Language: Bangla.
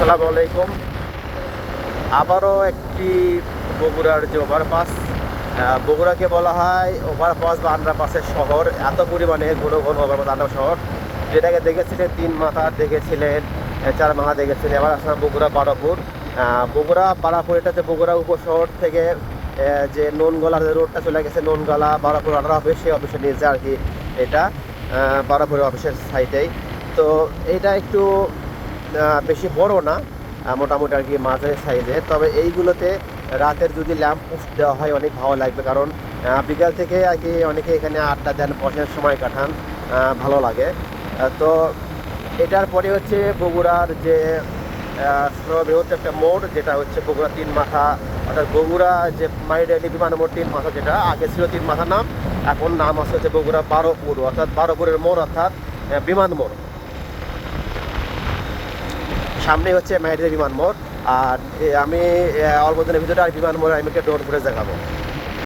আসসালামু আলাইকুম। আবারও একটি বগুড়ার যে ওভারপাস বগুড়াকে বলা হয় ওভারপাস বা আন্ডারপাসের শহর। এত পরিমাণে ঘন ঘন ওভারপাস আন্ডার শহর। যেটাকে দেখেছিলেন, তিন মাথা দেখেছিলেন চার মাথা দেখেছিলেন। এবার আসলাম বগুড়া বারাপুর। বগুড়া বারাপুর, এটা হচ্ছে বগুড়া উপশহর থেকে যে নোনগলার যে রোডটা চলে গেছে, নোনগলা বারাপুর আন্ডার অফিস সেই অফিসের নিচে আর কি এটা বারাপুরের অফিসের সাইডেই তো এটা একটু বেশি বড় না মোটামুটি আর কি মাঝারি সাইজে। তবে এইগুলোতে রাতের যদি ল্যাম্প পোস্ট দেওয়া হয়, অনেক ভালো লাগবে। কারণ বিকাল থেকে আর কি অনেকে এখানে আড্ডা দেন বসেন সময় কাটান ভালো লাগে। তো এটার পরে হচ্ছে বগুড়ার যে সর্ববৃহৎ একটা মোড়, যেটা হচ্ছে বগুড়া তিন মাথা। অর্থাৎ বগুড়া যে মাইডালি বিমান মোড়, তিন মাথা যেটা, আগে ছিল তিন মাথা নাম, এখন নাম আছে হচ্ছে বগুড়া বারোপুর, অর্থাৎ বারোপুরের মোড়, অর্থাৎ বিমান মোড়। সামনে হচ্ছে মাইডালি বিমান মোড় আর আমি অল্প দিনের ভিতরে আর বিমান মোড়ে আমি একটা ডোর ঘুরে দেখাবো।